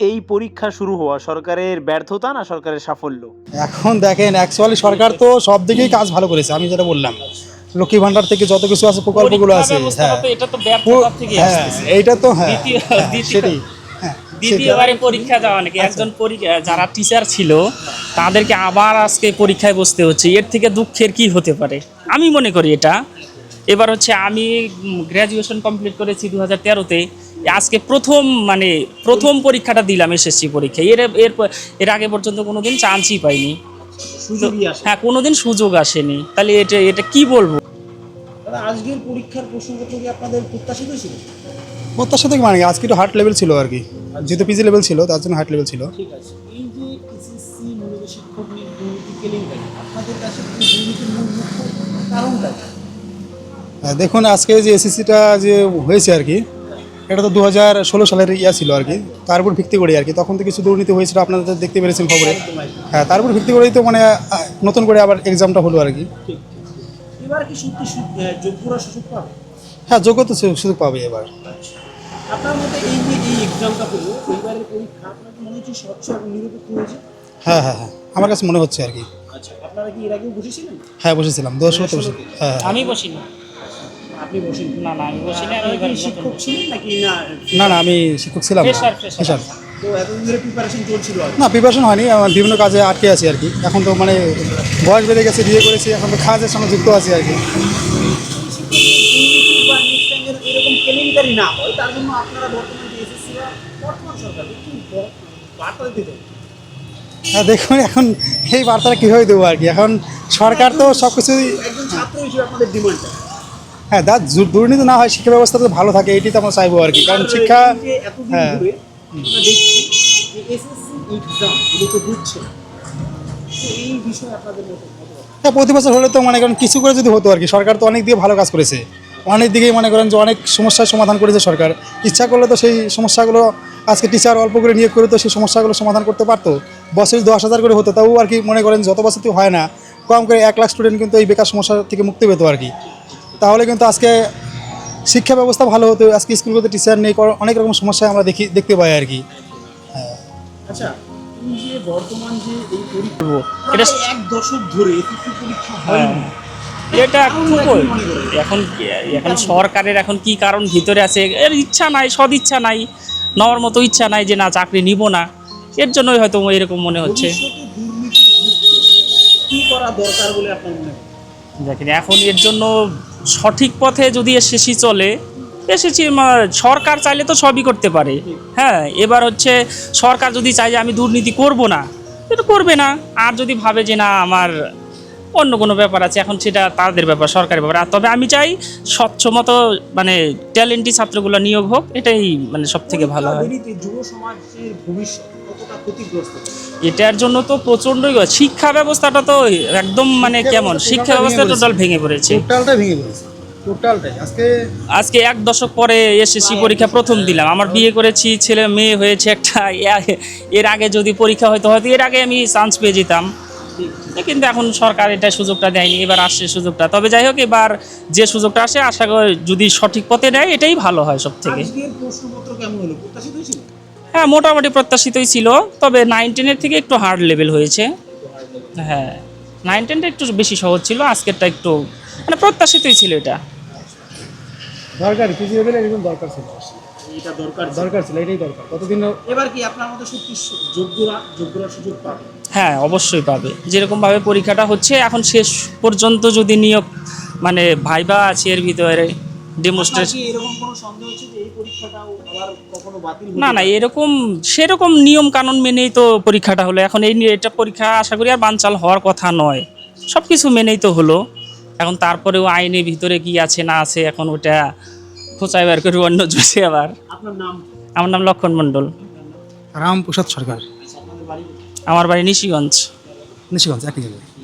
এই পরীক্ষা শুরু হওয়া সরকারের ব্যর্থতা না সরকারের সাফল্য? এখন দেখেন অ্যাকচুয়ালি সরকার তো সব দিকেই কাজ ভালো করেছে আমি যেটা বললাম। লক্ষ্মী ভান্ডার থেকে যত কিছু আছে প্রকল্পগুলো আছে হ্যাঁ। এটা তো হ্যাঁ এইটা তো হ্যাঁ দ্বিতীয়- হ্যাঁ, দ্বিতীয়- সেটাই। হ্যাঁ দ্বিতীয়বারে পরীক্ষা দেওয়া নাকি? একজন পরীক্ষা যারা টিচার ছিল তাদেরকে আবার আজকে পরীক্ষায় বসতে হচ্ছে। এর থেকে দুঃখের কি হতে পারে? আমি মনে করি এটা। এবার হচ্ছে আমি গ্র্যাজুয়েশন কমপ্লিট করেছি দু হাজার তেরোতে। আজকে প্রথম মানে প্রথম পরীক্ষাটা দিলাম এসএসসি পরীক্ষা এর এর এর আগে পর্যন্ত কোনো দিন চান্সই পাইনি। হ্যাঁ কোনো দিন সুযোগ আসেনি। তাহলে এটা এটা কি বলব? আজকের পরীক্ষার প্রশ্নপত্র কি আপনাদের প্রত্যাশিত ছিল? প্রত্যাশা থেকে মানে? আজকে একটু হার্ট লেভেল ছিল আর কি। যেহেতু পিজি লেভেল ছিল তার জন্য হার্ট লেভেল ছিল। ঠিক আছে। এই যে এসএসসি মূলত শিক্ষক নিয়োগ দুর্নীতি কেলেঙ্কারি আপনাদের কাছে দুর্নীতির মূল মুখ্য কারণটা হ্যাঁ, দেখুন আজকে যে এসএসসিটা যে হয়েছে আর কি এটা তো দু হাজার ষোলো সালের ইয়া ছিল আর কি। তার উপর ভিত্তি করে আর কি। তখন তো কিছু দুর্নীতি হয়েছিল আপনারা তো দেখতে পেরেছেন খবরে। হ্যাঁ তার উপর ভিত্তি করেই তো মানে নতুন করে আবার এক্সামটা হলো আর কি। হ্যাঁ যোগ্য তো সুযোগ পাবে এবার। হয়েছে? হ্যাঁ হ্যাঁ হ্যাঁ। আমার কাছে মনে হচ্ছে আর কি। আচ্ছা আপনারা কি এর আগেও বসেছিলেন? হ্যাঁ বসেছিলাম। দশ বছর বসে হ্যাঁ হ্যাঁ। আমি বসিনি। আপনি বসেন। না না আমি শিক্ষক ছিলেন নাকি না? না না আমি শিক্ষক ছিলাম না। তো এতদিন ধরে প্রিপারেশন চলছিল না প্রিপারেশন হয়নি বিভিন্ন কাজে আটকে আছি আর কি। এখন তো মানে বয়স বেড়ে গেছে বিয়ে করেছি এখন তো কাজের সঙ্গে যুক্ত আছি আর কি। এরকম কেলেঙ্কারি না হয় তার জন্য আপনারা বর্তমান যে এসএসসি বর্তমান সরকার কি বার্তা দিতে দেখুন এখন এই বার্তাটা কীভাবে দেবো আর কি? এখন সরকার তো সব কিছুই একজন ছাত্র হিসেবে আপনাদের ডিমান্ডটা হ্যাঁ দা দুর্নীতি না হয় শিক্ষা ব্যবস্থা তো ভালো থাকে এটি তো আমরা চাইব আর কি কারণ শিক্ষা হ্যাঁ। হ্যাঁ প্রতি বছর হলে তো মনে করেন কিছু করে যদি হতো আর কি সরকার তো অনেক দিকে ভালো কাজ করেছে। অনেক দিকেই মনে করেন যে অনেক সমস্যার সমাধান করেছে সরকার। ইচ্ছা করলে তো সেই সমস্যাগুলো আজকে টিচার অল্প করে নিয়োগ করে তো সেই সমস্যাগুলো সমাধান করতে পারতো। বছরে দশ হাজার করে হতো তাও আর কি মনে করেন যত বছর তো হয় না কম করে এক লাখ স্টুডেন্ট কিন্তু এই বেকার সমস্যা থেকে মুক্তি পেতো আর কি। তাহলে কিন্তু আজকে শিক্ষা ব্যবস্থা ভালো হতো আজকে স্কুলগুলোতে টিচার নেই কর- অনেক রকম সমস্যা আমরা দেখি দেখতে পাই আর কি। আচ্ছা এই যে বর্তমান যে এই পরীক্ষা এটা খুব এখন এখন সরকারের এখন কি কারণ ভিতরে আছে? এর ইচ্ছা নাই সদ ইচ্ছা নাই নেওয়ার মতো ইচ্ছা নাই যে না চাকরি নিব না। এর জন্যই হয়তো এরকম মনে হচ্ছে। কি করা দরকার বলে আপনার মনে হয়? দেখেন, এখন এর জন্য সঠিক পথে যদি এসএসসি চলে এসেছি সরকার চাইলে তো সবই করতে পারে। হ্যাঁ এবার হচ্ছে সরকার যদি চায় যে আমি দুর্নীতি করব না এটা করবে না। আর যদি ভাবে যে না, আমার অন্য কোনো ব্যাপার আছে, এখন সেটা তাদের ব্যাপার, সরকারের ব্যাপার। আর তবে আমি চাই স্বচ্ছ মতো মানে ট্যালেন্টি ছাত্রগুলো নিয়োগ হোক, এটাই মানে সব থেকে ভালো হয়। যুব সমাজের ভবিষ্যৎ কতটা ক্ষতিগ্রস্ত? এটার জন্য তো প্রচণ্ডই শিক্ষা ব্যবস্থাটা তো একদম মানে কেমন? শিক্ষা ব্যবস্থা টোটাল ভেঙে পড়েছে। টোটালটাই ভেঙে পড়েছে। টোটালটাই। আজকে আজকে এক দশক পরে এসএসসি পরীক্ষা প্রথম দিলাম। আমার বিয়ে করেছি ছেলে মেয়ে হয়েছে একটা। এর আগে যদি পরীক্ষা হয়তো হয়তো এর আগে আমি চান্স পেয়ে যেতাম। কিন্তু এখন সরকার এটা সুযোগটা দেয়নি। এবার আসছে সুযোগটা। তবে যাই হোক এবার যে সুযোগটা আসে আশা করি যদি সঠিক পথে নেয় এটাই ভালো হয় সব থেকে প্রশ্নপত্র কেমন হলো? প্রত্যাশিত ছিল? হ্যাঁ মোটামুটি প্রত্যাশিতই ছিল তবে নাইন টেনের থেকে একটু হার্ড লেভেল হয়েছে। হ্যাঁ নাইন টেনটা একটু বেশি সহজ ছিল আজকেরটা একটু মানে প্রত্যাশিতই ছিল এটা। দরকার পিজি লেভেলে দরকার ছিল। এটা দরকার দরকার ছিল এটাই দরকার। কতদিন এবার কি আপনার মতো সত্যি যোগ্যরা যোগ্যরা সুযোগ পাবে? হ্যাঁ অবশ্যই পাবে। যেরকমভাবে পরীক্ষাটা হচ্ছে এখন শেষ পর্যন্ত যদি নিয়োগ মানে ভাইবা আছে এর ভিতরে আপনার ডেমনস্ট্রেশন কি এরকম কোনো সন্দেহ হচ্ছে যে এই পরীক্ষাটাও আবার কখনো বাতিল হতে না না এরকম সেরকম নিয়ম কানুন মেনেই তো পরীক্ষাটা হলো। এখন এই নিয়ে এটা পরীক্ষা আশা করি আর বানচাল হওয়ার কথা নয়। সব কিছু মেনেই তো হলো। এখন তারপরেও আইনের ভিতরে কি আছে না আছে এখন ওটা খোঁচাই বার করে অন্য জুসে আবার। আমার নাম লক্ষণ মণ্ডল। রামপ্রসাদ সরকার। আমার বাড়ি নিশিগঞ্জ। নিশিগঞ্জ একই জায়গায়।